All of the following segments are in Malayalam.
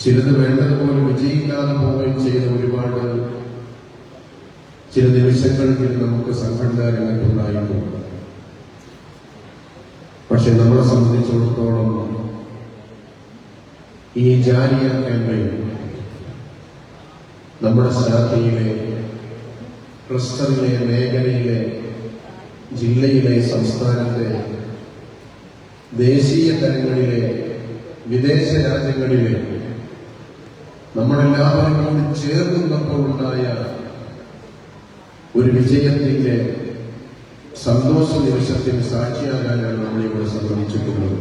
ചിലത് വേണ്ടതുപോലെ വിജയിക്കാതെ പോവുകയും ചെയ്ത ഒരുപാട് ചില നിമിഷങ്ങളിൽ നമുക്ക് സംഘടന രംഗത്തുണ്ടായിട്ടുണ്ട് പക്ഷെ നമ്മളെ സംബന്ധിച്ചിടത്തോളം ഈ ജാലിയ ക്യാമ്പയിൻ നമ്മുടെ ശാഖയിലെ ക്ലസ്റ്ററിലെ മേഖലയിലെ ജില്ലയിലെ സംസ്ഥാനത്തെ ദേശീയ തലങ്ങളിലെ വിദേശ രാജ്യങ്ങളിലെ നമ്മളെല്ലാവരും കൂടി ചേർന്നപ്പോൾ ഉണ്ടായ ഒരു വിജയത്തിന്റെ സന്തോഷ നിമിഷത്തിന് സാക്ഷിയാകാനാണ് നമ്മളിവിടെ സംബന്ധിച്ചിട്ടുള്ളത്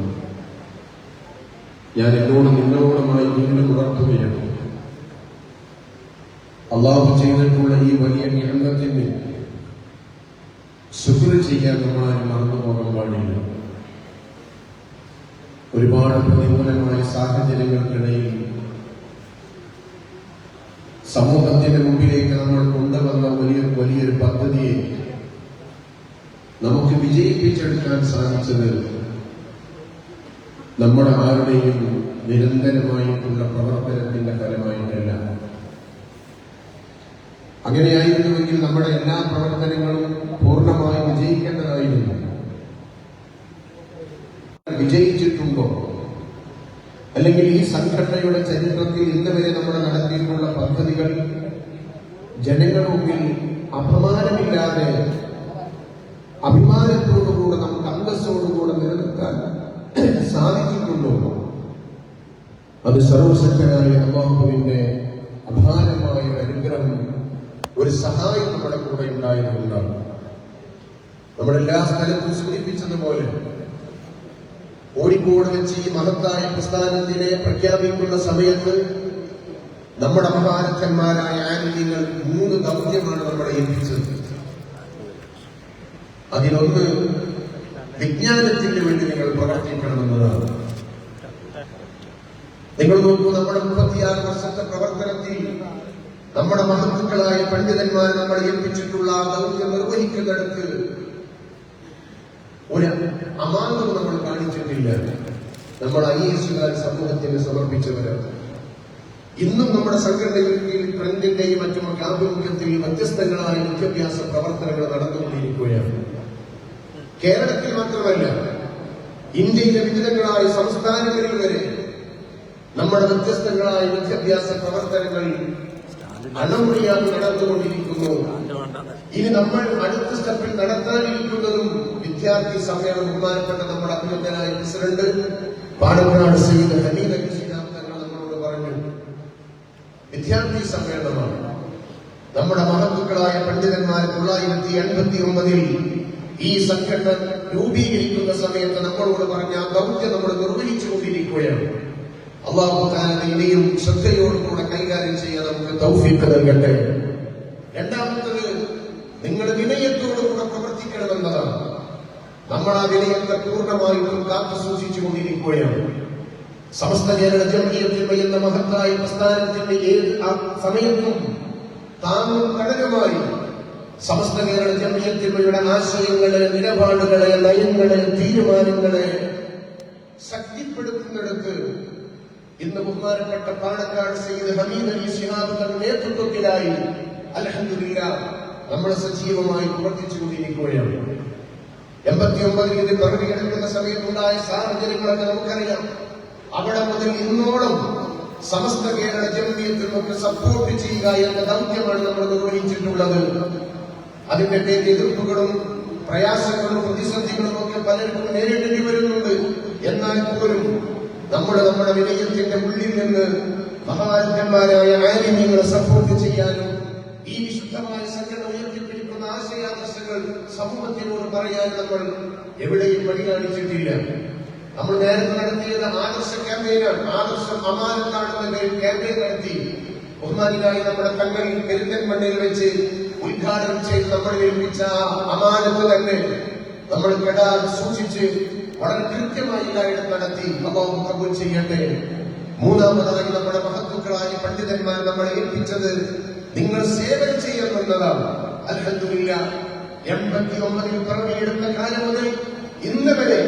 ഞാൻ എന്നോട് നിങ്ങളോടുമായി വീണ്ടും ഉണർത്തുകയാണ് അള്ളാഹു ചെയ്തിട്ടുള്ള ഈ വലിയ നിയമത്തിന് ശുക്ർ ചെയ്യാൻ നമ്മളാരും മറന്നു പോകാൻ പാടില്ല. ഒരുപാട് പ്രതികൂലമായ സാഹചര്യങ്ങൾക്കിടയിൽ സമൂഹത്തിന്റെ മുമ്പിലേക്ക് നമ്മൾ കൊണ്ടുവന്ന വലിയ വലിയൊരു പദ്ധതിയെ നമുക്ക് വിജയിപ്പിച്ചെടുക്കാൻ സാധിച്ചത് നമ്മുടെ ആരുടെയും നിരന്തരമായിട്ടുള്ള പ്രവർത്തനത്തിന്റെ ഫലമായിട്ടല്ല. അങ്ങനെയായിരുന്നുവെങ്കിൽ നമ്മുടെ എല്ലാ പ്രവർത്തനങ്ങളും പൂർണമായി വിജയിക്കേണ്ടതായിരുന്നു. വിജയിച്ചിട്ടുണ്ടോ? അല്ലെങ്കിൽ ഈ സംഘടനയുടെ ചരിത്രത്തിൽ ഇന്ന് വരെ നമ്മൾ നടത്തിയിട്ടുള്ള പദ്ധതികൾ ജനങ്ങളുടെ മുമ്പിൽ അപമാനമില്ലാതെ അഭിമാനത്തോടുകൂടെ നമുക്ക് അന്തസ്സോടുകൂടെ നിലനിർത്താൻ സാധിച്ചിട്ടുണ്ടോ? അത് സർവശക്തനായ അള്ളാഹുവിന്റെ അപാരമായ അനുഗ്രഹം ഒരു സഹായം നമ്മുടെ കൂടെ ഉണ്ടായതുകൊണ്ടാണ് നമ്മളെല്ലാ സ്ഥലത്തും സൂചിപ്പിച്ചതുപോലെ കോഴിക്കോട് വെച്ച് ഈ മഹത്തായ പ്രസ്ഥാനത്തിനെ പ്രഖ്യാപിക്കുന്ന സമയത്ത് നമ്മുടെ മഹാരഥന്മാരായ ആനുകൂല്യങ്ങൾ മൂന്ന് ദൗത്യമാണ് നമ്മളെ ഏൽപ്പിച്ചത്. അതിലൊന്ന് വിജ്ഞാനത്തിന് വേണ്ടി നിങ്ങൾ പ്രവർത്തിക്കണമെന്നതാണ്. നിങ്ങൾ നോക്കൂ നമ്മുടെ മുപ്പത്തിയാറ് വർഷത്തെ പ്രവർത്തനത്തിൽ നമ്മുടെ മഹത്തുക്കളായ പണ്ഡിതന്മാർ നമ്മളെ ഏൽപ്പിച്ചിട്ടുള്ള ദൗത്യം നിർവഹിക്കുന്നിടത്ത് ഒരു അമാന്തം നമ്മൾ കാണിച്ചിട്ടില്ല. നമ്മൾ ഐ എസുകാർ സമൂഹത്തിന് സമർപ്പിച്ചവരാണ്. ഇന്നും നമ്മുടെ സംഘടനയിൽ കീഴിൽ ട്രെൻഡിന്റെയും മറ്റുമൊക്കെ ആഭിമുഖ്യത്തിൽ വ്യത്യസ്തങ്ങളായ വിദ്യാഭ്യാസ പ്രവർത്തനങ്ങൾ നടന്നുകൊണ്ടിരിക്കുകയാണ്. കേരളത്തിൽ മാത്രമല്ല ഇന്ത്യയിലെ വിവിധങ്ങളായ സംസ്ഥാനങ്ങളിൽ വരെ നമ്മുടെ വ്യത്യസ്തങ്ങളായ വിദ്യാഭ്യാസ പ്രവർത്തനങ്ങൾ അണമുറിയാതെ നടന്നുകൊണ്ടിരിക്കുന്നു. ഇനി നമ്മൾ അടുത്ത സ്റ്റെപ്പിൽ നടത്താനിരിക്കുന്നതും വിദ്യാർത്ഥി സമ്മേളനം ബഹുമാനപ്പെട്ട നമ്മുടെ അഭിനന്ദനായ പ്രസിഡന്റ് പാലക്കാട് ഹമീദ് അലി ശിഹാബ് തങ്ങൾ നമ്മളോട് പറഞ്ഞു. വിദ്യാർത്ഥി സമ്മേളനമാണ്. നമ്മുടെ മഹത്തുക്കളായ പണ്ഡിതന്മാർ തൊള്ളായിരത്തി എൺപത്തി ഒമ്പതിൽ ഈ സംഘടന രൂപീകരിക്കുന്ന സമയത്ത് നമ്മളോട് പറഞ്ഞ ആ ദൗത്യം നമ്മൾ നിർവഹിച്ചു കൊണ്ടിരിക്കുകയാണ് അള്ളാഹു താല ഇനിയും ശ്രദ്ധയോടുകൂടെ കൈകാര്യം ചെയ്യാൻ നമുക്ക് തൗഫീഖ് നൽകട്ടെ. രണ്ടാമത്തത് നിങ്ങൾ വിനയത്തോടുകൂടെ പ്രവർത്തിക്കണമെന്നതാണ്. നമ്മൾ ആ വിനയത്തെ പൂർണമായിട്ടും കാത്തു സൂക്ഷിച്ചു കൊണ്ടിരിക്കുകയാണ് സമസ്ത കേരള മഹത്തായ പ്രസ്ഥാനത്തിന്റെ ഏത് സമയത്തും താങ്ങും കടകമായി സമസ്ത കേരള ജമീയത്തിന്മയുടെ ആശയങ്ങളെ നിലപാടുകളെ നയങ്ങളെ തീരുമാനങ്ങളെ ശക്തിപ്പെടുത്തുന്നിടത്ത് ഇന്ന് ബഹുമാനപ്പെട്ട പാണക്കാട് സെയ്ദ് ഹമീദ് അലി ശിഹാബ് നേതൃത്വത്തിലായി അലഹമില്ല നമ്മൾ സജീവമായി പ്രവർത്തിച്ചു കൊണ്ടിരിക്കുകയാണ് എൺപത്തി ഒമ്പതിൽ ഇത് പിറവിയെടുക്കുന്ന സമയത്തുണ്ടായ സാഹചര്യങ്ങളൊക്കെ നമുക്കറിയാം. അവിടെ മുതൽ ഇന്നോളം സമസ്ത കേരള ജമീയത്തിനൊക്കെ സപ്പോർട്ട് ചെയ്യുക എന്ന ദൗത്യമാണ് നമ്മൾ നിർവഹിച്ചിട്ടുള്ളത്. അതിന്റെ പേരിൽ എതിർപ്പുകളും പ്രയാസങ്ങളും പ്രതിസന്ധികളും ഒക്കെ പലർക്കും നേരിടേണ്ടി വരുന്നുണ്ട്. എന്നാൽ പോലും നമ്മൾ നമ്മുടെ വിനയത്തിന്റെ ഉള്ളിൽ നിന്ന് മഹാരഥന്മാരായ ആര്യങ്ങളെ സപ്പോർട്ട് ചെയ്യാനും ഈ വിശുദ്ധമായ സംഘടന ഉയർത്തിപ്പിടിക്കുന്ന ആശയാദർശങ്ങൾ സമൂഹത്തിനോട് പറയാൻ നമ്മൾ എവിടെയും വഴികാണിച്ചിട്ടില്ല നമ്മൾ നേരത്തെ നടത്തിയത് ആദർശ ക്യാമ്പയിനാണ്. ആദർശം അമാനത്താണെന്ന പേരിൽ ക്യാമ്പയിൻ നടത്തി. ബഹുമാനിയായി നമ്മുടെ തങ്ങൾ പെരുന്തൻമണ്ണയിൽ വെച്ച് ഉദ്ഘാടനം ചെയ്ത് നമ്മൾ ഏൽപ്പിച്ച അമാനത്ത് തന്നെ നമ്മൾ കെടാതെ സൂക്ഷിച്ച് വളരെ കൃത്യമായി കാര്യം നടത്തി. അള്ളാഹു കബൂൽ ചെയ്യട്ടെ. മൂന്നാമതായി നമ്മുടെ മഹത്വക്കളായ പണ്ഡിതന്മാർ നമ്മളെ ഏൽപ്പിച്ചത് നിങ്ങൾ സേവനം ചെയ്യണമെന്നതാണ് അൽഹംദുലില്ല എൺപത്തി ഒമ്പതിൽ പിറവിയെടുത്ത കാലം മുതൽ ഇന്ന് വരെ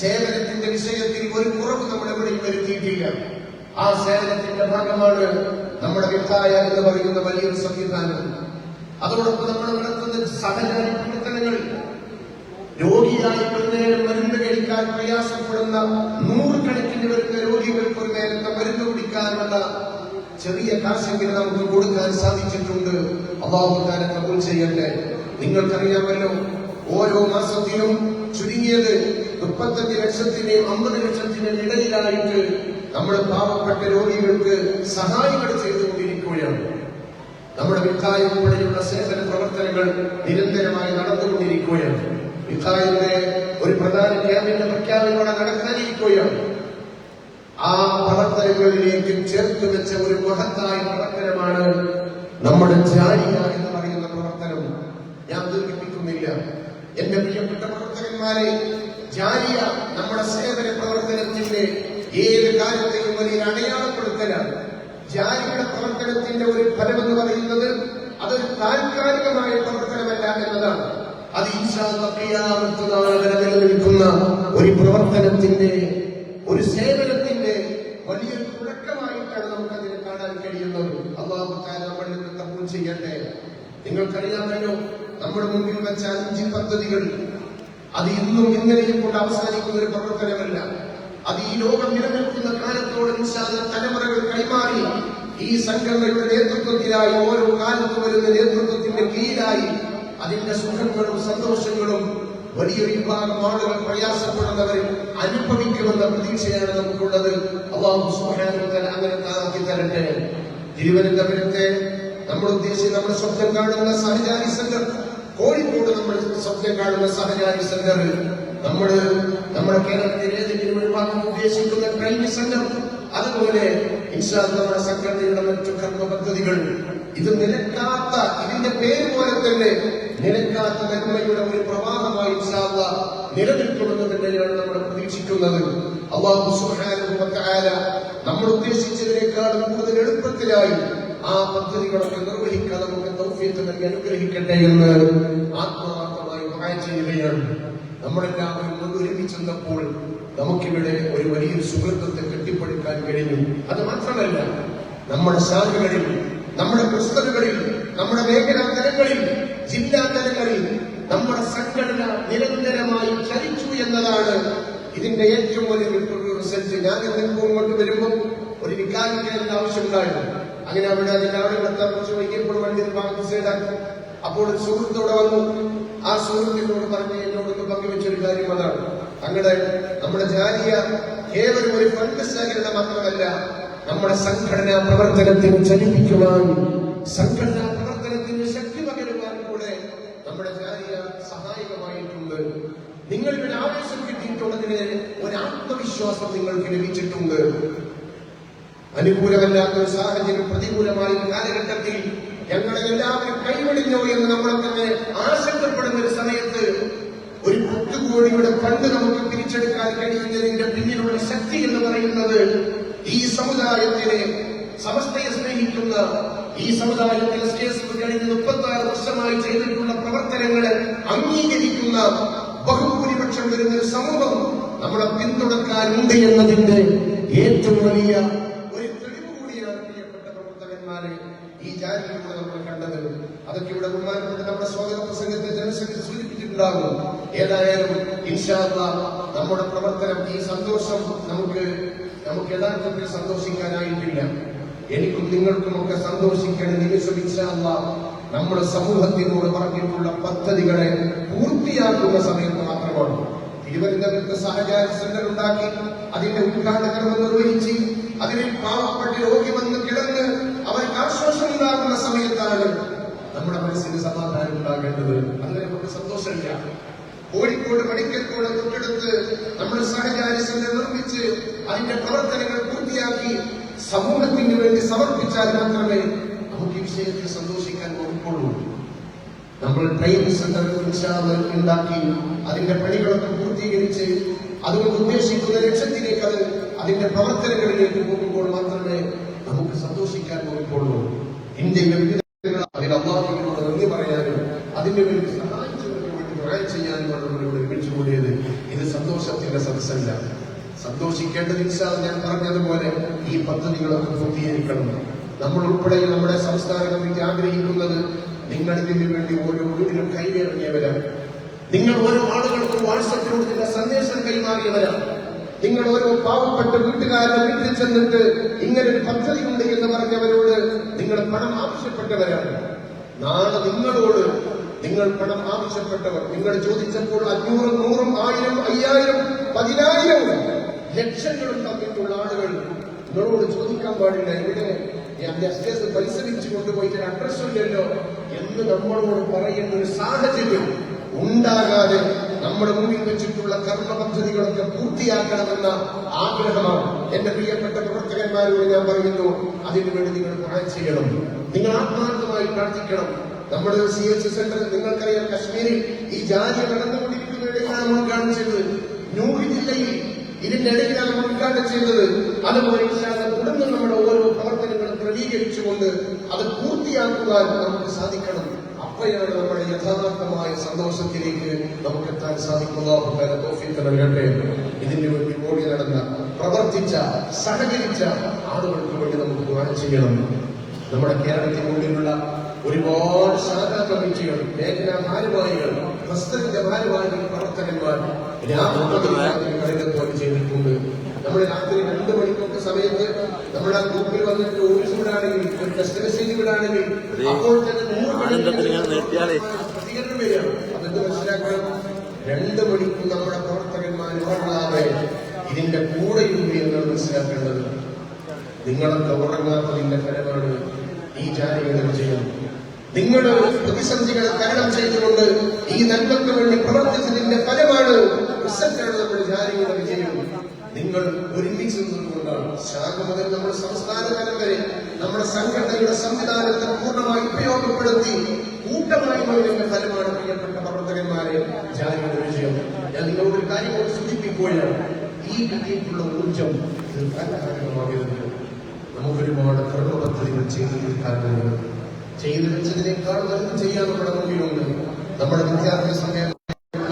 സേവനത്തിന്റെ വിഷയത്തിൽ ഒരു കുറവ് നമ്മൾ എവിടെയും വരുത്തിയിട്ടില്ല. ആ സേവനത്തിന്റെ ഭാഗമാണ് നമ്മുടെ വിട്ടായ എന്ന് പറയുന്ന വലിയൊരു സംവിധാനം. അതോടൊപ്പം നമ്മൾ നടത്തുന്ന സഹചാരി പ്രവർത്തനങ്ങൾ രോഗിയായി ഒരു മരുന്ന് കഴിക്കാൻ പ്രയാസപ്പെടുന്ന നൂറുകണക്കിന് വരുന്ന രോഗികൾക്ക് ഒരു നേരത്തെ മരുന്ന് കുടിക്കാനുള്ള ചെറിയ കാശെങ്കിലും നമുക്ക് കൊടുക്കാൻ സാധിച്ചിട്ടുണ്ട്. അബാബുദാനെ കബൂൽ ചെയ്യട്ടെ. നിങ്ങൾക്കറിയാമല്ലോ ഓരോ മാസത്തിലും ചുരുങ്ങിയത് മുപ്പത്തഞ്ച് ലക്ഷത്തിന്റെയും അമ്പത് ലക്ഷത്തിന്റെ ഇടയിലായിട്ട് നമ്മുടെ പാവപ്പെട്ട രോഗികൾക്ക് സഹായങ്ങൾ ചെയ്തുകൊണ്ടിരിക്കുകയാണ്. നമ്മുടെ മിഠായി ഉൾപ്പെടെയുള്ള സേവന പ്രവർത്തനങ്ങൾ നിരന്തരമായി നടന്നുകൊണ്ടിരിക്കുകയാണ്. മിഠായിയുടെ ഒരു പ്രധാന ക്യാമ്പിന്റെ പ്രഖ്യാപനം നടക്കാനിരിക്കുകയാണ്. ആ പ്രവർത്തനങ്ങളിലേക്ക് ചേർത്ത് വെച്ച ഒരു മഹത്തായ പ്രവർത്തനമാണ് നമ്മുടെ ജാരിക എന്ന് പറയുന്ന പ്രവർത്തനം ഞാൻ ദീർഘിപ്പിക്കുന്നില്ല എന്റെ പ്രിയപ്പെട്ട പ്രവർത്തകന്മാരെ ജാലിയ നമ്മുടെ സേവന പ്രവർത്തനത്തിന്റെ ഏത് കാര്യത്തെയും വലിയ അടയാളപ്പെടുത്തലാണ്. ജാരിയുടെ പ്രവർത്തനത്തിന്റെ ഒരു ഫലം എന്ന് പറയുന്നത് അതൊരു താൽക്കാലികമായ പ്രവർത്തനമല്ല എന്നതാണ്. അത് ഈശാ ഖിയാമത്ത് നാൾ വരെ നിലനിൽക്കുന്ന ഒരു പ്രവർത്തനത്തിന്റെ ഒരു സേവനത്തിന്റെ വലിയൊരു തുടക്കമായിട്ടാണ് നമുക്ക് അതിനെ കാണാൻ കഴിയുന്നത്. അള്ളാഹു താല നമ്മളിൽ നിന്ന് കബൂൽ ചെയ്യട്ടെ. നിങ്ങൾക്കറിയാമല്ലോ നമ്മുടെ മുമ്പിൽ വെച്ച അഞ്ച് പദ്ധതികൾ അത് ഇന്നും ഇന്നലെയും കൊണ്ട് അവസാനിക്കുന്ന ഒരു പ്രവർത്തനമല്ല. അത് ഈ ലോകം നിലനിൽക്കുന്ന കാലത്തോട് തലമുറകൾ കൈമാറി ഈ സംഘടനയുടെ നേതൃത്വത്തിലായി ഓരോ കാലത്ത് വരുന്ന നേതൃത്വത്തിന്റെ കീഴിലായി അതിന്റെ സുഖങ്ങളും സന്തോഷങ്ങളും വലിയൊരു വിഭാഗം ആളുകൾ പ്രയാസപ്പെടുന്നവർ അനുഭവിക്കുമെന്ന പ്രതീക്ഷയാണ് നമുക്കുള്ളത്. അള്ളാഹു തആല അങ്ങനെ താക്കി തരട്ടെ. തിരുവനന്തപുരത്തെ നമ്മൾ ഉദ്ദേശിച്ച് നമ്മുടെ സ്വപ്നം കാണുന്ന സഹചാരി സെന്റർ കോഴിക്കോട് നമ്മൾ സ്വപ്നം കാണുന്ന സഹചാരി സെന്റർ. നമ്മൾ നമ്മുടെ കേരളത്തിലെ ഏതെങ്കിലും ഭാഗം ഉദ്ദേശിക്കുന്ന ട്രെയിനിങ് സെന്റർ അതുപോലെ നമ്മുടെ സംഘടനയുടെ മറ്റു കർമ്മ പദ്ധതികൾ. ഇത് നിലക്കാത്ത ഇതിന്റെ പേര് പോലെ തന്നെ നിലക്കാത്ത നന്മയുടെ ഒരു പ്രവാഹമായി ഇൻഷാ അല്ലാഹ് നിലനിൽക്കുമെന്ന് തന്നെയാണ് നമ്മൾ പ്രതീക്ഷിക്കുന്നത്. അള്ളാഹു നമ്മൾ ഉദ്ദേശിച്ചതിനേക്കാൾ കൂടുതൽ എളുപ്പത്തിലായി ആ പദ്ധതികളൊക്കെ നിർവഹിക്കാൻ നമുക്ക് തൗഫീത്ത് നൽകി അനുഗ്രഹിക്കട്ടെ എന്ന് ആത്മാർത്ഥമായി സഹായം ചെയ്യുകയാണ്. നമ്മളെല്ലാവരും ഒരുമിച്ചെന്നപ്പോൾ നമുക്കിവിടെ ഒരു വലിയൊരു സുഹൃത്തത്തെ കെട്ടിപ്പടുക്കാൻ കഴിഞ്ഞു. അത് മാത്രമല്ല നമ്മുടെ ശാഖകളിൽ നമ്മുടെ പുസ്തകങ്ങളിൽ നമ്മുടെ മേഖലാ തലങ്ങളിൽ ജില്ലാ തലങ്ങളിൽ നമ്മുടെ സംഘടന നിരന്തരമായി ചലിച്ചു എന്നതാണ് ഇതിന്റെ ഏറ്റവും വലിയ റിസൾട്ട് ഞാൻ എന്തെങ്കിലും ഇങ്ങോട്ട് വരുമ്പോൾ ഒരു വികാരിക്കേണ്ട ആവശ്യമുണ്ടായിരുന്നു? അങ്ങനെ അവിടെ അതിന്റെ ആളുകളെത്താൻ കുറച്ച് വൈകിയപ്പോൾ വണ്ടി ഭാഗത്ത് അപ്പോൾ സുഹൃത്തോടെ വന്നു. ആ സുഹൃത്തിനോട് പറഞ്ഞ് എന്നോട് പങ്കുവെച്ചൊരു കാര്യം അതാണ്. അങ്ങനെ നമ്മുടെ ജാലിയ കേവലം ഒരു ഫണ്ട് മാത്രമല്ല നമ്മുടെ സംഘടനാ പ്രവർത്തനത്തിന് ചലിപ്പിക്കുവാൻ സംഘടനാ പ്രവർത്തനത്തിന് ശക്തി പകരുവാൻ കൂടെ നമ്മുടെ ജാലിയ സഹായകമായിട്ടുണ്ട്. ഒരു ആവേശം കിട്ടിയിട്ടുള്ളതിന് ഒരു ആത്മവിശ്വാസം നിങ്ങൾക്ക് ലഭിച്ചിട്ടുണ്ട്. അനുകൂലമല്ലാത്ത ഒരു സാഹചര്യം പ്രതികൂലമായ കാലഘട്ടത്തിൽ ഞങ്ങളെ എല്ലാവരും കൈവടിഞ്ഞോ എന്ന് നമ്മളെ തന്നെ ആശങ്കപ്പെടുന്ന ഒരു സമയത്ത് ഒരു പുട്ടുകോടിയുടെ ഫണ്ട് നമുക്ക് പിരിച്ചെടുക്കാൻ കഴിയുന്നതിന്റെ പിന്നിലുള്ള ശക്തി എന്ന് പറയുന്നത് ഈ സമുദായത്തിനെ സമസ്തയെ സ്നേഹിക്കുന്ന ഈ സമുദായത്തിൽ കഴിഞ്ഞ മുപ്പത്തി ആറ് വർഷമായി ചെയ്തിട്ടുള്ള പ്രവർത്തനങ്ങളെ അംഗീകരിക്കുന്ന ബഹുഭൂരിപക്ഷം വരുന്ന ഒരു സമൂഹം നമ്മളെ പിന്തുണക്കാനുണ്ട് എന്നതിന്റെ ഏറ്റവും വലിയ ഒരു തെളിവ് കൂടിയാണ് പ്രിയപ്പെട്ട പ്രവർത്തകന്മാരെ ഈ ജാതിയിലൂടെ നമ്മൾ കണ്ടത് അതൊക്കെ ഇവിടെ ബഹുമാനപ്പെട്ട നമ്മുടെ സ്വാഗത പ്രസംഗത്തെ ജനസംഖ്യ സൂചിപ്പിച്ചിട്ടുണ്ടാകും. ഏതായാലും ഇൻഷാല്ല നമ്മുടെ പ്രവർത്തനം ഈ സന്തോഷം നമുക്ക് നമുക്ക് യഥാർത്ഥത്തിൽ സന്തോഷിക്കാനായിട്ടില്ല. എനിക്കും നിങ്ങൾക്കും ഒക്കെ സന്തോഷിക്കേണ്ട നിമിഷം ഇൻഷാല്ല നമ്മുടെ സമൂഹത്തിനോട് പറഞ്ഞിട്ടുള്ള പദ്ധതികളെ പൂർത്തിയാക്കുന്ന സമയത്ത് മാത്രമാണ്. തിരുവനന്തപുരത്ത് സഹചാര സെന്റർ ഉണ്ടാക്കി അതിന്റെ ഉദ്ഘാടനം നിർവഹിച്ച് അതിനെ പാവപ്പെട്ട രോഗി വന്ന് കിടന്ന് അവർക്ക് ആശ്വാസം ഉണ്ടാകുന്ന സമയത്താണ് നമ്മുടെ മനസ്സിന് സമാധാനം ഉണ്ടാകേണ്ടത്. അങ്ങനെ നമുക്ക് സന്തോഷമില്ല. കോഴിക്കോട് മെഡിക്കൽ കോളേജ് തൊട്ടടുത്ത് നമ്മൾ സഹചാരിസിനെ നിർമ്മിച്ച് അതിന്റെ പ്രവർത്തനങ്ങൾ പൂർത്തിയാക്കി സമൂഹത്തിന് വേണ്ടി സമർപ്പിച്ചാൽ മാത്രമേ നമുക്ക് ഈ വിഷയത്തിൽ സന്തോഷിക്കാൻ വകുപ്പുള്ളൂ നമ്മൾ ട്രെയിനിങ് സെന്റർ ഉണ്ടാക്കി അതിന്റെ പണികളൊക്കെ പൂർത്തീകരിച്ച് അതുകൊണ്ട് ഉദ്ദേശിക്കുന്ന ലക്ഷ്യത്തിലേക്ക് അത് അതിന്റെ പ്രവർത്തനങ്ങളിലേക്ക് പോകുമ്പോൾ മാത്രമേ നമുക്ക് സന്തോഷിക്കാൻ പോകുള്ളൂ ഇന്ത്യയിലെ അതിന്റെ വേണ്ടി സഹായിച്ചവർക്ക് വേണ്ടി ദുആ ചെയ്യാനുമാണ് നമ്മൾ ഇവിടെ ഒരുമിച്ച് കൂടിയത്. ഇത് സന്തോഷത്തിന്റെ സദസ്സല്ല. സന്തോഷിക്കേണ്ട ഇൻഷാ ഞാൻ പറഞ്ഞതുപോലെ ഈ പദ്ധതികളൊക്കെ പൂർത്തീകരിക്കണം. നമ്മൾ ഉൾപ്പെടെ നമ്മുടെ സംസ്ഥാന കമ്മിറ്റി ആഗ്രഹിക്കുന്നത് നിങ്ങൾ വേണ്ടി ഓരോ വീടിനും കൈകേറിയവരാണ് നിങ്ങൾ ഓരോ ആളുകൾക്കും വാട്സപ്പിലൂടെ നിന്റെ സന്ദേശം കൈമാറിയവരാണ് നിങ്ങൾ ഓരോ പാവപ്പെട്ട വീട്ടുകാരുടെ വീട്ടിൽ ചെന്നിട്ട് ഇങ്ങനെ ഒരു പദ്ധതി ഉണ്ട് എന്ന് പറഞ്ഞവരോട് നിങ്ങൾ പണം ആവശ്യപ്പെട്ടവരാണ് നാളെ നിങ്ങളോട് നിങ്ങൾ പണം ആവശ്യപ്പെട്ടവർ നിങ്ങൾ ചോദിച്ചപ്പോൾ അഞ്ഞൂറും നൂറും ആയിരം അയ്യായിരം പതിനായിരവും ലക്ഷങ്ങളും തന്നിട്ടുള്ള ആളുകൾ നിങ്ങളോട് ചോദിക്കാൻ പാടില്ല. ജസ്റ്റേഴ്സ് പരിശ്രമിച്ചു തിരിച്ചു കൊണ്ടുപോയിട്ട് അഡ്രസ് ഇല്ലല്ലോ എന്ന് നമ്മളോട് പറയുന്ന ഒരു സാഹചര്യം ഉണ്ടാകാതെ നമ്മുടെ മുന്നിൽ വെച്ചിട്ടുള്ള കർമ്മ പദ്ധതികളൊക്കെ പൂർത്തിയാക്കണമെന്ന ആഗ്രഹമാണ്. എന്റെ പ്രിയപ്പെട്ട പ്രവർത്തകന്മാരോട് ഞാൻ പറയുന്നു അതിനുവേണ്ടി നിങ്ങൾ ചെയ്യണം. നിങ്ങൾ ആത്മാർത്ഥമായി പ്രാർത്ഥിക്കണം. നമ്മുടെ ഒരു സി എച്ച് സെന്റർ നിങ്ങൾക്കറിയാം കശ്മീരിൽ ഈ ജാതി നടന്നുകൊണ്ടിരിക്കുന്നതിനിടയിലാണ് നമ്മൾ കാണിച്ചത് ന്യൂഹി ജില്ലയിൽ ഇതിന്റെ ഇടയിലാണ് നമ്മൾ ഉദ്ഘാടനം ചെയ്തത്. അതുപോലെ തുടർന്ന് നമ്മുടെ ഓരോ പ്രവർത്തനങ്ങളും ക്രമീകരിച്ചുകൊണ്ട് അത് പൂർത്തിയാക്കുവാൻ നമുക്ക് സാധിക്കണം. അപ്പോഴാണ് നമ്മുടെ യഥാർത്ഥമായ സന്തോഷത്തിലേക്ക് നമുക്ക് എത്താൻ സാധിക്കുന്ന തോഫിക്ക് വേണ്ടി ഓടി നടന്ന പ്രവർത്തിച്ച സഹകരിച്ച ആളുകൾക്ക് വേണ്ടി നമുക്ക് ദുആ ചെയ്യണം. നമ്മുടെ കേരളത്തിനുള്ളിലുള്ള ഒരുപാട് ശാഖാ കമ്മിറ്റികൾ മേഖലാ ഭാരവാഹികൾ ഹസ്തന്റെ ഭാരവാഹികൾ പ്രവർത്തകന്മാർ രാത്രി ചെയ്തിട്ടുണ്ട്. നമ്മൾ രാത്രി രണ്ട് മണിക്കൊക്കെ സമയത്ത് നമ്മുടെ ആ ഗ്രൂപ്പിൽ വന്നിട്ട് ഓഫീസ് വിടാണെങ്കിൽ ഒരു ടെസ്റ്റ് മെസ്സേജ് വിടാണെങ്കിൽ അപ്പോൾ തന്നെ. പ്രതികരണം വരികയാണ്. അതെന്ത് മനസ്സിലാക്കണം? രണ്ട് മണിക്കൂർ നമ്മുടെ പ്രവർത്തകന്മാർ ഉറങ്ങാതെ ഇതിന്റെ കൂടെയുണ്ട് എന്നാണ് മനസ്സിലാക്കേണ്ടത്. നിങ്ങളൊക്കെ ഉറങ്ങാത്തതിന്റെ ഫലമാണ് ഈ ചാനലുകൾ വിജയം നിങ്ങൾ പ്രതിസന്ധികളെ തരണം ചെയ്തുകൊണ്ട് ഈ നന്മക്ക് വേണ്ടി പ്രവർത്തിച്ചതിന്റെ ഫലമാണ് റിസൾട്ടാണ് നമ്മുടെ വിജയം. നിങ്ങൾ ഒരുമിച്ച് നിന്നുകൊണ്ടാണ് ശാഖ മുതൽ നമ്മുടെ സംസ്ഥാന തലം വരെ നമ്മുടെ സംഘടനയുടെ സംവിധാനത്തെ പൂർണമായി ഉപയോഗപ്പെടുത്തി കൂട്ടമായി വരുന്ന ഫലമാണ് പ്രിയപ്പെട്ട പ്രവർത്തകന്മാരെ ജാതിയുടെ വിജയം. ഞാൻ നിങ്ങളോട് ഒരു കാര്യം കൂടി സൂചിപ്പിക്കുകയാണ്. ഈ കിട്ടിയിട്ടുള്ള ഊർജം തീർക്കാൻ കാലഘട്ടമാകരുത് നമുക്കൊരുപാട് കർമ്മ പദ്ധതികൾ ചെയ്തു തീർക്കാൻ തീർക്കാനുണ്ട് ചെയ്തു വെച്ചതിനേക്കാൾ നമുക്ക് ചെയ്യാൻ നമ്മുടെ മുന്നിലുണ്ട് നമ്മുടെ വിദ്യാഭ്യാസ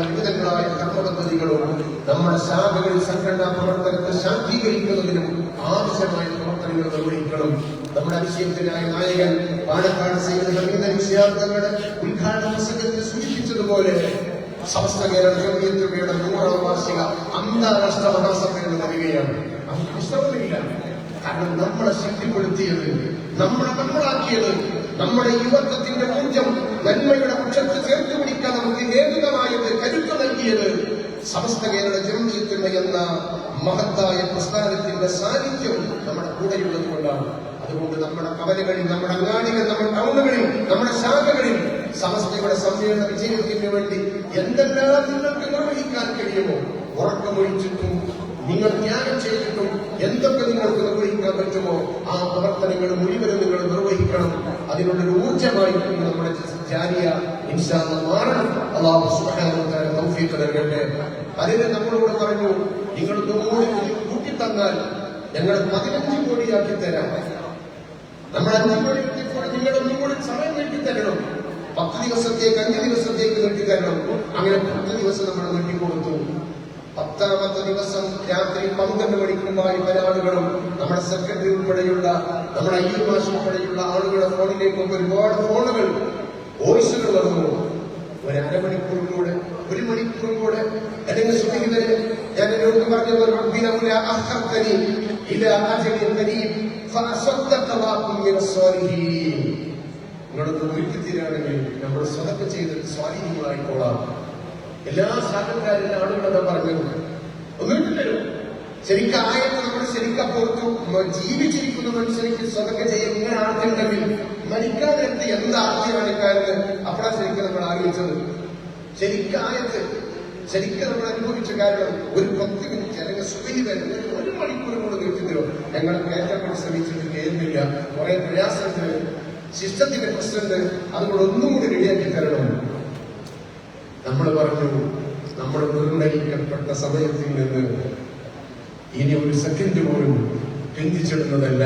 വിവിധങ്ങളായ കർമ്മപദ്ധതികളും നമ്മുടെ ശാഖകളിൽ സംഘടനാ പ്രവർത്തനത്തെ ശാക്തീകരിക്കുന്നതിനും ആവശ്യമായ പ്രവർത്തനങ്ങൾ നിർവഹിക്കണം. നമ്മുടെ വിഷയത്തിനായ നായകൻ പാലക്കാട് സൈനിക സംഗീത വിഷയാർത്ഥങ്ങളുടെ ഉദ്ഘാടന പ്രസംഗത്തിൽ സൂചിപ്പിച്ചതുപോലെ സമസ്ത കേരള ജമീയത്തുകയുടെ നൂറാം വാർഷിക അന്താരാഷ്ട്ര മഹാസമ്മേളനം വരികയാണ് അത് പുസ്തകമില്ല കാരണം നമ്മളെ ശക്തിപ്പെടുത്തിയത് നമ്മളെ നമ്മളാക്കിയത് നമ്മുടെ യുവത്വത്തിന്റെ ഊർജം നന്മയുടെ പക്ഷത്ത് ചേർത്ത് പിടിക്കാൻ നമുക്ക് ഹേതുകമായത് കരുത്ത് നൽകിയത് സമസ്ത കേരള ജമീയത്തുമ എന്ന മഹത്തായ പ്രസ്ഥാനത്തിന്റെ സാന്നിധ്യം നമ്മുടെ കൂടെയുള്ളത് കൊണ്ടാണ്. അതുകൊണ്ട് നമ്മുടെ കവലകളിൽ നമ്മുടെ അങ്ങാടികൾ നമ്മുടെ ടൗണുകളിൽ നമ്മുടെ ശാഖകളിൽ സമസ്തയുടെ സമ്മേളന വിജയത്തിന് വേണ്ടി എന്തെല്ലാം നിങ്ങൾക്ക് നിർവഹിക്കാൻ കഴിയുമോ ഉറക്കമൊഴിച്ചിട്ടും നിങ്ങൾ ത്യാഗം ചെയ്തിട്ടും എന്തൊക്കെ നിങ്ങൾക്ക് നിർവഹിക്കാൻ പറ്റുമോ ആ പ്രവർത്തനങ്ങൾ മുഴുവനും നിങ്ങൾ നിർവഹിക്കണം. അതിനുള്ളൊരു ഊർജമായി നമ്മുടെ ജാരിയ ഇൻഷാല്ല മാറണം. അള്ളാഹു തആല തൗഫീഖ് നൽകട്ടെ. അതിന് നമ്മളോട് പറഞ്ഞു നിങ്ങൾ നൂറ് കോടി കൂട്ടി ഞങ്ങൾ പതിനഞ്ച് കോടിയാക്കി തരാം. നമ്മൾ അഞ്ചു കോടി കിട്ടിയപ്പോൾ നിങ്ങൾ ഒന്നും കൂടി സമയം നീട്ടി തരണം. പത്ത് ദിവസത്തേക്ക് അഞ്ച് ദിവസത്തേക്ക് നീട്ടി തരണം. അങ്ങനെ പത്ത് ദിവസം നമ്മൾ നീട്ടി കൊടുത്തു പത്താമത്തെ ദിവസം രാത്രി പന്ത്രണ്ട് മണിക്കുമായി പല ആളുകളും നമ്മുടെ സെക്രട്ടറി ഉൾപ്പെടെയുള്ള നമ്മുടെ ഈ മാഷ് ഉൾപ്പെടെയുള്ള ആളുകളുടെ ഫോണിലേക്കൊക്കെ ഒരുപാട് ഫോണുകൾ വോയിസുകൾ വന്നു. ഒരു അരമണിക്കൂർ ഒരു മണിക്കൂർ കൂടെ അല്ലെങ്കിൽ വരെ ഞാൻ എന്നോട് പറഞ്ഞത് നിങ്ങളൊന്ന് ഒരുക്കി തീരാണെങ്കിൽ നമ്മൾ സ്വതക്ക ചെയ്ത് സ്വാധീനങ്ങളായിക്കോളാം എല്ലാ ശാഖക്കാരിലെ ആളുകളതാ പറഞ്ഞത് ഒന്നിട്ടില്ലല്ലോ ശരിക്കും ആയത്ത് നമ്മൾ ശരിക്കും ജീവിച്ചിരിക്കുന്ന മനുഷ്യർക്ക് സ്വതൊക്കെ ചെയ്യാൻ ഇങ്ങനെ ആർക്കുണ്ടെങ്കിൽ മരിക്കാൻ നേരത്തെ എന്താ ആദ്യമാണ് ഇക്കാര്യത്ത് അപ്പോഴാ ശരിക്കും നമ്മൾ ആലോചിച്ചത്. ശരിക്കായത് ശരിക്കും നമ്മൾ അനുഭവിച്ച കാരണം ഒരു പത്ത് മിനിറ്റ് അല്ലെങ്കിൽ സുഖി വരുന്ന ഒരു മണിക്കൂർ കൂടെ നിർത്തിത്തരോ ഞങ്ങൾ കയറ്റാൻ വേണ്ടി ശ്രമിച്ചിട്ട് കയറുന്നില്ല കുറെ പ്രയാസത്തിന് സിസ്റ്റത്തിന്റെ പ്രസിഡന്റ് അതുകൊണ്ട് ഒന്നും കൂടി റെഡിയാക്കി തരണം. നമ്മൾ പറഞ്ഞു നമ്മൾ നിർണയിക്കപ്പെട്ട സമയത്തിൽ നിന്ന് ഇനി ഒരു സെക്കൻഡ് പോലും പിന്തിച്ചിടുന്നതല്ല.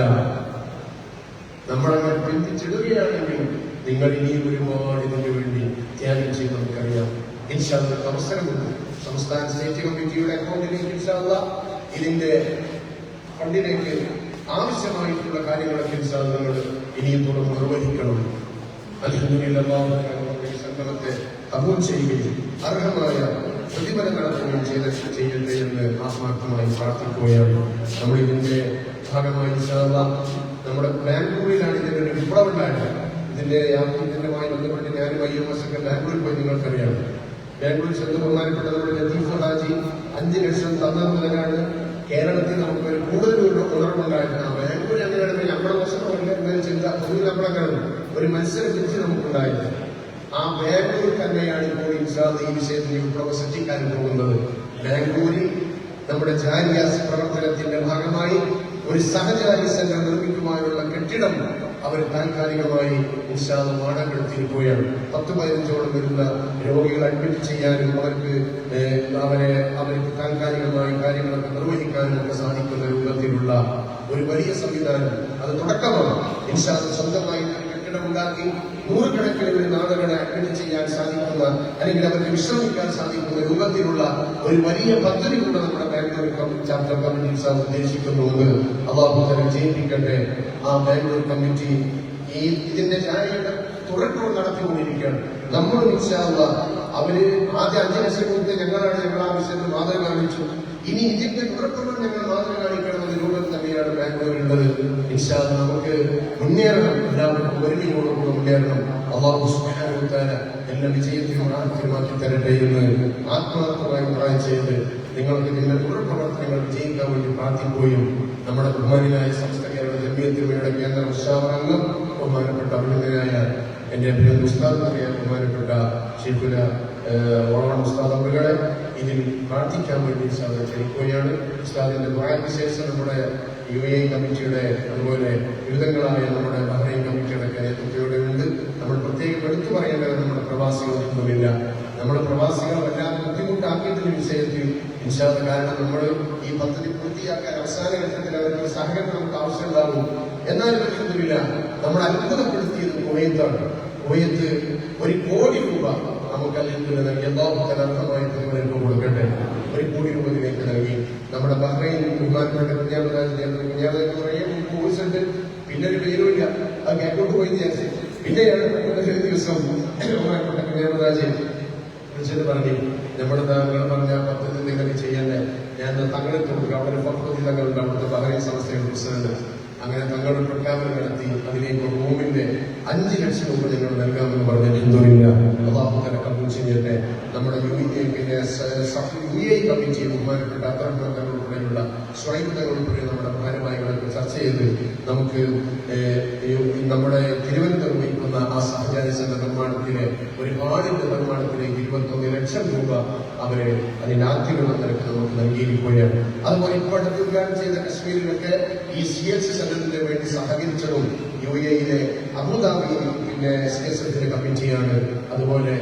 നമ്മളങ്ങനെ പിന്തിച്ചിടുകയാണെങ്കിൽ നിങ്ങൾ ഇനിയും ഒരുപാട് ഇതിനു വേണ്ടി ത്യാഗം ചെയ്ത് നമുക്കറിയാം. ഇൻഷാല്ല അവസരമുണ്ട്. സംസ്ഥാന സ്റ്റേറ്റ് കമ്മിറ്റിയുടെ അക്കൗണ്ടിലേക്ക് ഇൻഷാല്ല ഇതിന്റെ ഫണ്ടിലേക്ക് ആവശ്യമായിട്ടുള്ള കാര്യങ്ങളൊക്കെ ഇൻഷാല്ല ഇനിയും തുടർന്ന് നിർവഹിക്കണം. അൽഹംദുലില്ലാഹ് ഈ സംഗമത്തെ കബൂൽ ചെയ്യുകയും അർഹമായ പ്രതിഫലം നടത്തുകയും ചെയ്ത ചെയ്യട്ടെ എന്ന് ആത്മാർത്ഥമായി പ്രാർത്ഥിക്കുകയാണ് നമ്മൾ ഇതിന്റെ ഭാഗമായി നമ്മുടെ ബാംഗ്ലൂരിലാണ് ഇതിന്റെ ഒരു വിപ്ലവം ഉണ്ടായത്. ഇതിന്റെ യാത്രയുമായി ബന്ധപ്പെട്ട് ഞാനും അയ്യോ മാസൊക്കെ ബാംഗ്ലൂരിൽ പോയി നിങ്ങൾക്കറിയാം. ബാംഗ്ലൂർ ചെന്ന് ബഹുമാനപ്പെട്ട നമ്മുടെ ലത്തീഫ് ഹാജി അഞ്ച് ലക്ഷം തന്നത് കേരളത്തിൽ നമുക്ക് ഒരു കൂടുതൽ ഒരു ഉണർവുണ്ടായിരുന്നു ആ ബാംഗ്ലൂർ അങ്ങനെയാണെങ്കിൽ നമ്മുടെ വർഷമല്ല എന്നൊരു ചിന്ത പൊതുവിൽ നമ്മളങ്ങനെ ഒരു മത്സരം തിരിച്ച് നമുക്കുണ്ടായിരുന്നു. ആ ബാംഗ്ലൂർ തന്നെയാണ് ഇപ്പോൾ ഇൻഷാദ് ഈ വിഷയത്തിൽ വിപ്ലവം സൃഷ്ടിക്കാൻ പോകുന്നത്. ബാംഗ്ലൂരിൽ നമ്മുടെ ജാരിയാസ് പ്രവർത്തനത്തിന്റെ ഭാഗമായി ഒരു സഹചാരി സെന്റർ നിർമ്മിക്കുവാനുള്ള കെട്ടിടം അവർ താൽക്കാലികമായി ഇൻഷാദ് വാടകെടുത്തിരിക്കുകയാണ്. പത്ത് പതിനഞ്ചോളം വരുന്ന രോഗികൾ അഡ്മിറ്റ് ചെയ്യാനും അവർക്ക് അവരെ അവർക്ക് താൽക്കാലികമായി കാര്യങ്ങളൊക്കെ നിർവഹിക്കാനും ഒക്കെ സാധിക്കുന്ന രൂപത്തിലുള്ള ഒരു വലിയ സംവിധാനം. അത് തുടക്കമാണ്. ഇൻഷാദ് സ്വന്തമായി ഒരു കെട്ടിടം ഉണ്ടാക്കി നൂറുകണക്കിന് വരുന്ന ആളുകളെ അറ്റൻഡ് ചെയ്യാൻ സാധിക്കുന്ന അല്ലെങ്കിൽ അവർക്ക് വിശ്രമിക്കാൻ സാധിക്കുന്ന രൂപത്തിലുള്ള ഒരു വലിയ പദ്ധതി കൂടെ നമ്മുടെ ബാംഗ്ലൂർ ചാപ്റ്റർ കമ്മിറ്റി സാർ ഉദ്ദേശിക്കുന്നുണ്ട് അള്ളാഹു തന്നെ ജയിപ്പിക്കട്ടെ. ആ ബാംഗ്ലൂർ കമ്മിറ്റി ഈ ഇതിന്റെ ജാരിയുടെ തുടർന്ന് നടത്തിക്കൊണ്ടിരിക്കുകയാണ്. നമ്മൾ നിശ്ചാവുക അവർ ആദ്യ അഞ്ച് ലക്ഷം കൊടുത്ത് ഞങ്ങളാണ് ഞങ്ങൾ ആ വിഷയത്തിൽ മാതൃക കാണിച്ചു. ഇനി ഇതിന്റെ തുടർന്ന് ഞങ്ങൾ മാതൃക കാണിക്കണമെന്ന രൂപം തന്നെയാണ് ബാംഗ്ലൂരിലുള്ളത്. നിശ്ചാദ് നമുക്ക് മുന്നേറണം. എല്ലാവർക്കും ഒരുമിയോടുകൂടെ മുന്നേറണം അള്ളാഹു തആല എല്ലാ വിജയത്തിനും ആദ്യമാക്കി തരട്ടെ എന്ന് ആത്മാർത്ഥമായി പ്രായം ചെയ്ത് നിങ്ങൾക്ക് നിങ്ങളുടെ തുടർ പ്രവർത്തനങ്ങൾ വിജയിക്കാൻ വേണ്ടി പ്രാർത്ഥിക്കുകയും നമ്മുടെ ബഹുമാനായ സംസ്ഥ കേരള ജമ്മിയത്തിനുമയുടെ കേന്ദ്ര ഉത്സാഹംഗം ബഹുമാനപ്പെട്ട അഭിനന്ദനായ എന്റെ അഭിനന്ദ ഉസ്താദ് അറിയാൻ ബഹുമാനപ്പെട്ട ഷെയ്ഖുല ഓണം ഉസ്താദ് അവരുകളെ ഇതിൽ പ്രാർത്ഥിക്കാൻ വേണ്ടി ഉസ്താദ് ക്ഷണിക്കുകയാണ് ഉസ്താദിന്റെ ദ്വാരക്ക് ശേഷം നമ്മുടെ യു എ കമ്മിറ്റിയുടെ അതുപോലെ വിവിധങ്ങളായ നമ്മുടെ ബഹ്റൈൻ കമ്മിറ്റിയുടെ കാര്യത്തിലൂടെ ഉണ്ട് നമ്മൾ പ്രത്യേകം എടുത്തു പറയേണ്ടത് നമ്മുടെ പ്രവാസികൾക്കൊന്നുമില്ല. നമ്മുടെ പ്രവാസികൾ വല്ലാതെ ബുദ്ധിമുട്ടാക്കിയിട്ടില്ല വിഷയത്തിൽ നിഷാദ കാരണം നമ്മൾ ഈ പദ്ധതി പൂർത്തിയാക്കാൻ അവസാന ഘട്ടത്തിൽ അവർക്ക് സഹകരണം നമുക്ക് ആവശ്യമുണ്ടാകും. എന്നാൽ അൽഹംദുലില്ലാ നമ്മൾ അത്ഭുതപ്പെടുത്തിയത് കുവൈത്താണ്. കുവൈത്ത് ഒരു കോടി രൂപ നമുക്ക് അല്ലെങ്കിൽ നൽകി. അനർത്ഥമായി പ്രതിഫലം കൊടുക്കട്ടെ. ഒരു കോടി രൂപ ഇതിലേക്ക് നൽകി. നമ്മുടെ ബഹ്റൈൻ ബഹുമാനപ്പെട്ട കുഞ്ഞാമരാജ് ഉണ്ട് പിന്നെ ഒരു പേരുമില്ല. അത് കേട്ടോട്ട് പോയി വിചാരിച്ചു. പിന്നെയാണ് ഒരു ദിവസം പറഞ്ഞു നമ്മുടെ താങ്കൾ പറഞ്ഞ പദ്ധതി നിങ്ങൾക്ക് ചെയ്യണ്ടേ? ഞാൻ തങ്ങളെ കൊടുക്കുക അവിടെ പദ്ധതി തങ്ങളുണ്ട് അവിടുത്തെ ബഹ്റൈൻ സംസ്ഥയുടെ പ്രസിഡന്റ് അങ്ങനെ തങ്ങളുടെ പ്രഖ്യാപനം നടത്തി അതിലേക്ക് റൂമിന്റെ അഞ്ച് ലക്ഷം രൂപ നിങ്ങൾ നൽകാമെന്ന് പറഞ്ഞ ഹിന്ദുവില്ല അള്ളാഹു തന്നെ കബൂൾ ചെയ്യട്ടെ. നമ്മുടെ യു എ പിന്നെ യു കമ്മിറ്റി ബഹുമാനപ്പെട്ട അത്തരം ഉൾപ്പെടെയുള്ള സ്വൈതങ്ങൾ ഉൾപ്പെടെ നമ്മുടെ ഭാരവാഹികളൊക്കെ ചർച്ച ചെയ്ത് നമുക്ക് നമ്മുടെ തിരുവനന്തപുരം വഹിക്കുന്ന ആ സഹചാരിച്ചന്റെ നിർമ്മാണത്തിന് ഒരു ഹാളിന്റെ നിർമ്മാണത്തിലേക്ക് ഇരുപത്തൊന്ന് ലക്ഷം രൂപ അവരെ അതിന്റെ ആദ്യമുള്ള നിരക്ക് നമുക്ക് നൽകിയിരിക്കുകയാണ്. അതുപോലെ ഇപ്പോൾ അടുത്ത് ഉദ്ഘാടനം ചെയ്ത കശ്മീരിലൊക്കെ ഈ സി എച്ച് സെന്ററിന് വേണ്ടി സഹകരിച്ചതും യു എയിലെ അബുദാബി പിന്നെ സി എസ് എഫിന്റെ കമ്മിറ്റിയാണ്. അതുപോലെ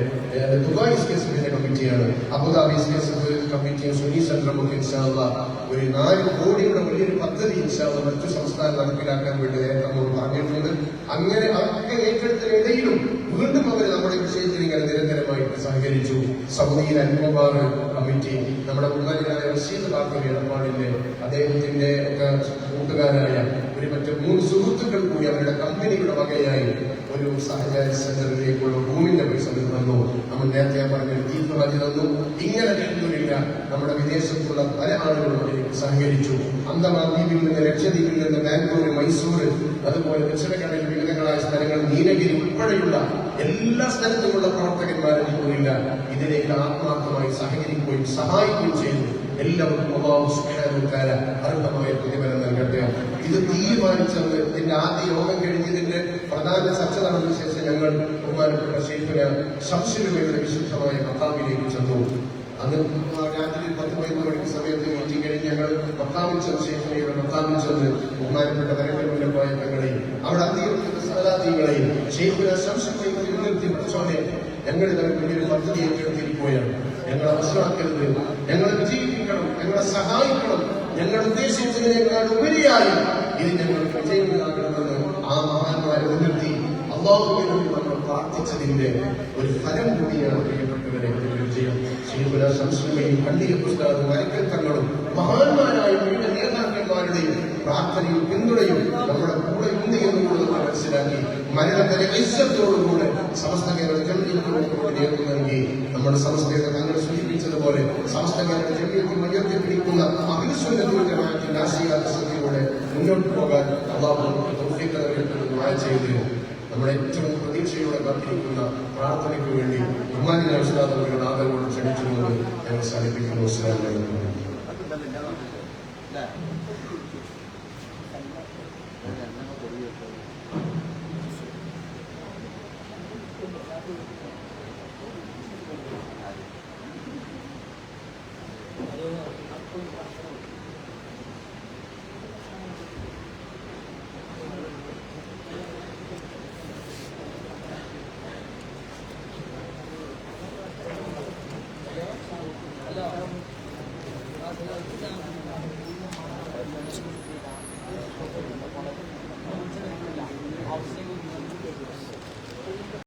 ദുബായ് സി എസ് എഫിന്റെ കമ്മിറ്റിയാണ്. അബുദാബി സി എസ് എഫ് കമ്മിറ്റിയും സുനി സെന്ററും ഇൻഷാള്ള ഒരു നാല് കോടിയുടെ വലിയൊരു പദ്ധതി ഇൻഷാള്ള മറ്റു സംസ്ഥാനം നടപ്പിലാക്കാൻ വേണ്ടി നേരത്തെ പറഞ്ഞിട്ടുണ്ട്. അങ്ങനെ അതൊക്കെ ഏറ്റെടുത്തതിനിടയിലും വീണ്ടും അവർ നമ്മുടെ വിഷയത്തിൽ ഇങ്ങനെ നിരന്തരമായിട്ട് സഹകരിച്ചു. സൗദിയിൽ അൻപബാർ കമ്മിറ്റി നമ്മുടെ ബഹുമാനായ റഷീദ് ബാക്കി എടപ്പാടിന്റെ അദ്ദേഹത്തിന്റെ ഒക്കെ കൂട്ടുകാരായ ഒരു മറ്റു മൂന്ന് സുഹൃത്തുക്കൾ കൂടി അവരുടെ കമ്പനിയുടെ വകയായി ഒരു സഹചാരി സെന്ററിലേക്കുള്ള റൂമിന്റെ പൈസ തന്നു നമ്മൾ നേരത്തെ പറഞ്ഞ ദീപ് പറഞ്ഞു തന്നു ഇങ്ങനെ ലഭിക്കുന്നില്ല നമ്മുടെ വിദേശത്തുള്ള പല ആളുകളും അതിലേക്ക് സഹകരിച്ചു. അന്തമാദ്വീപിൽ നിന്ന് ലക്ഷദ്വീപിൽ നിന്ന് ബാംഗ്ലൂർ മൈസൂർ അതുപോലെ ദക്ഷിണകടലിൽ വിവിധങ്ങളായ സ്ഥലങ്ങൾ നീലഗിരി ഉൾപ്പെടെയുള്ള എല്ലാ സ്ഥലത്തുമുള്ള പ്രവർത്തകന്മാരെ പോലില്ല ഇതിലേക്ക് ആത്മാർത്ഥമായി സഹകരിക്കുകയും സഹായിക്കുകയും ചെയ്തു. എല്ലാവർക്കും അള്ളാഹു തആല അർഹമായ പ്രതിഫലം നൽകട്ടെ. ഇത് തീരുമാനിച്ചത് എന്റെ ആദ്യ യോഗം കഴിഞ്ഞതിന്റെ പ്രധാന ചർച്ച നടന്ന ശേഷം ഞങ്ങൾ ബഹുമാനപ്പെട്ട ശേഖര ശംശുരയുടെ വിശുദ്ധമായ മക്കാമിലേക്ക് ചെന്നു. അന്ന് രാത്രി പത്ത് പതിനൊന്ന് മണിക്ക് സമയത്ത് മീറ്റിംഗ് കഴിഞ്ഞ് ഞങ്ങൾ മക്കാമിൽ ചെന്ന് ഷെയ്ഖിനെയുടെ മക്കാമിൽ ചെന്ന് ബഹുമാനപ്പെട്ട വരക്കൽ ഞങ്ങളെയും അവിടെ അധികം സഹലാദികളെയും ശേഖര ശംശുമായി മുൻനിർത്തി പഠിച്ചോനെ ഞങ്ങൾ ഇതിനെ വലിയൊരു പദ്ധതി ഏറ്റെടുത്തിരിക്കുകയാണ് ഞങ്ങളെ മനസ്സിലാക്കരുത് ഞങ്ങളെ വിജയിപ്പിക്കണം ഞങ്ങളെ സഹായിക്കണം ഞങ്ങൾ ഉദ്ദേശിച്ചതിനേക്കാൾ ഉപരിയായി ഇത് ഞങ്ങൾ വിജയമുണ്ടാക്കണമെന്ന് ആ മഹാന്മാരെ മുൻനിർത്തി അള്ളാഹുവിനോട് നമ്മൾ പ്രാർത്ഥിച്ചതിന്റെ ഒരു ഫലം കൂടിയാണ് പ്രിയപ്പെട്ടവരെ വിജയം. ശ്രീപുര സംസ്കൃതയും പള്ളിയ പുസ്തകവും മരക്കൽ തങ്ങളും മഹാന്മാരായ വിവിധ നേതാക്കന്മാരുടെയും പ്രാർത്ഥനയും പിന്തുണയും നമ്മുടെ കൂടെ ഉണ്ട് എന്നുള്ളത് മനസ്സിലാക്കി. മരണത്തിന്റെ വരെ ഐശ്വര്യത്തോടുകൂടെ സമസ്ത കേരള നേതൃത്വം നൽകി. നമ്മുടെ സമസ്തയുടെ തങ്ങൾ പോലെ സംസ്ഥാനത്തെ ജനീയത്തിൽ ഉയർത്തിപ്പിടിക്കുന്ന അഭിസുന്നതമായ രാഷ്ട്രീയ സത്യയോടെ മുന്നോട്ട് പോകാൻ അള്ളാഹു തൗഫീഖ് ചെയ്ത്. നമ്മുടെ ഏറ്റവും പ്രതീക്ഷയോടെ കാത്തിരിക്കുന്ന പ്രാർത്ഥനയ്ക്ക് വേണ്ടി ഉമ്മാനിന്റെ അവസാദങ്ങളുടെ നാഥനോട് ക്ഷണിച്ചുകൊണ്ട് ഞങ്ങൾ സാധിപ്പിക്കുന്നു